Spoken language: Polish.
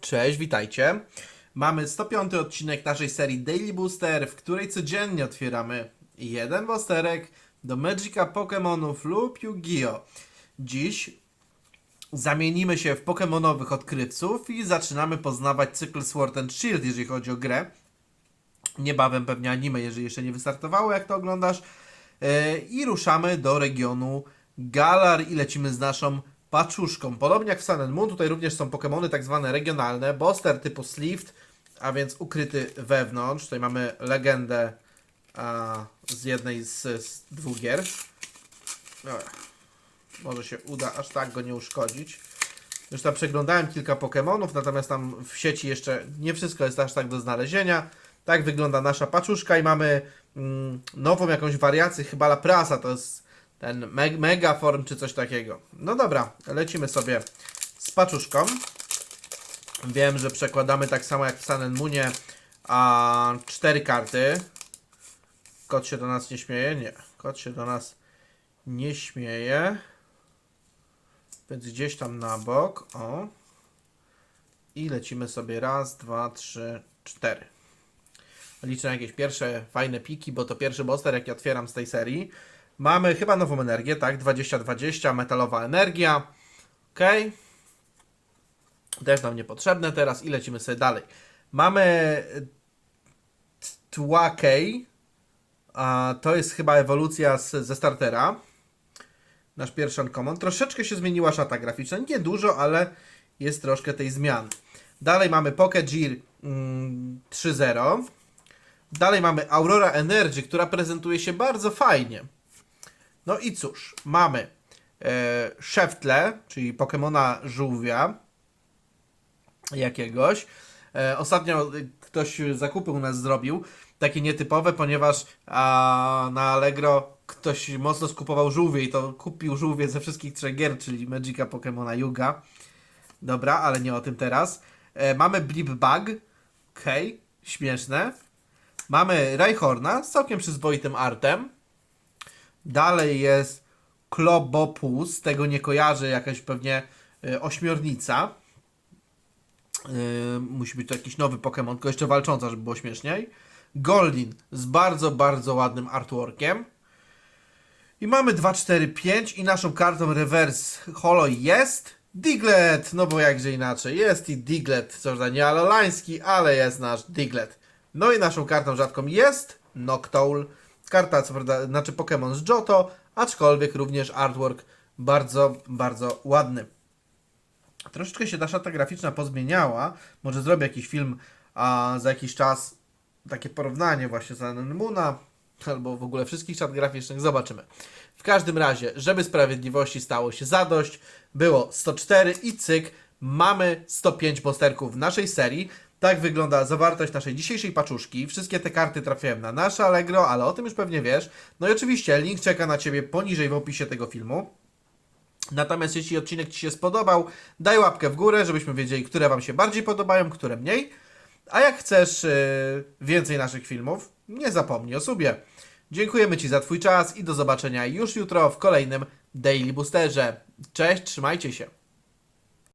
Cześć, witajcie. Mamy 105 odcinek naszej serii Daily Booster, w której codziennie otwieramy jeden boosterek do Magica Pokémonów lub Yu-Gi-Oh! Dziś zamienimy się w pokemonowych odkrywców i zaczynamy poznawać cykl Sword and Shield, jeżeli chodzi o grę. Niebawem pewnie anime, jeżeli jeszcze nie wystartowało, jak to oglądasz. Yy, I ruszamy do regionu Galar i lecimy z naszą paczuszką. Podobnie jak w Sun Moon, tutaj również są Pokémony tak zwane regionalne. Boster typu Slift, a więc ukryty wewnątrz. Tutaj mamy legendę a, z jednej z, z dwóch gier. Dobra. Może się uda aż tak go nie uszkodzić. Już tam przeglądałem kilka Pokémonów, natomiast tam w sieci jeszcze nie wszystko jest aż tak do znalezienia. Tak wygląda nasza paczuszka i mamy mm, nową jakąś wariację, chyba La Prasa, to jest ten me Megaform czy coś takiego. No dobra, lecimy sobie z paczuszką. Wiem, że przekładamy tak samo jak w Sun Moonie, a cztery karty. Kot się do nas nie śmieje? Nie. Kot się do nas nie śmieje. Więc gdzieś tam na bok. O. I lecimy sobie raz, dwa, trzy, cztery. Liczę na jakieś pierwsze fajne piki, bo to pierwszy booster, jaki otwieram z tej serii. Mamy chyba nową energię, tak? 2020, metalowa energia. Ok. Też nam niepotrzebne teraz i lecimy sobie dalej. Mamy Tłakej. A to jest chyba ewolucja z, ze startera. Nasz pierwszy uncommon. Troszeczkę się zmieniła szata graficzna. Nie dużo, ale jest troszkę tej zmiany. Dalej mamy Pokegir mm, 3.0. Dalej mamy Aurora Energy, która prezentuje się bardzo fajnie. No i cóż, mamy e, Szeftle, czyli Pokemona żółwia jakiegoś. E, ostatnio ktoś zakupy u nas zrobił, takie nietypowe, ponieważ a, na Allegro ktoś mocno skupował żółwie i to kupił żółwie ze wszystkich trzech gier, czyli Magica, Pokemona, Yuga. Dobra, ale nie o tym teraz. E, mamy Blipbug, okej, śmieszne. Mamy Rayhorna z całkiem przyzwoitym artem. Dalej jest Klobopus, tego nie kojarzę, jakaś pewnie y, ośmiornica. Y, musi być to jakiś nowy Pokémon, tylko jeszcze walcząca, żeby było śmieszniej. Goldin z bardzo, bardzo ładnym artworkiem. I mamy 2, 4, 5 i naszą kartą reverse holo jest Diglett, no bo jakże inaczej. Jest i Diglett, co prawda nie alolański, ale jest nasz Diglett. No i naszą kartą rzadką jest Noctowl. Karta, co prawda, znaczy Pokémon z Johto, aczkolwiek również artwork bardzo, bardzo ładny. Troszeczkę się ta szata graficzna pozmieniała. Może zrobię jakiś film a za jakiś czas, takie porównanie właśnie z Anemuna, albo w ogóle wszystkich szat graficznych, zobaczymy. W każdym razie, żeby sprawiedliwości stało się zadość, było 104 i cyk, mamy 105 posterków w naszej serii. Tak wygląda zawartość naszej dzisiejszej paczuszki. Wszystkie te karty trafiłem na nasze Allegro, ale o tym już pewnie wiesz. No i oczywiście link czeka na Ciebie poniżej w opisie tego filmu. Natomiast jeśli odcinek Ci się spodobał, daj łapkę w górę, żebyśmy wiedzieli, które Wam się bardziej podobają, które mniej. A jak chcesz yy, więcej naszych filmów, nie zapomnij o subie. Dziękujemy Ci za Twój czas i do zobaczenia już jutro w kolejnym Daily Boosterze. Cześć, trzymajcie się.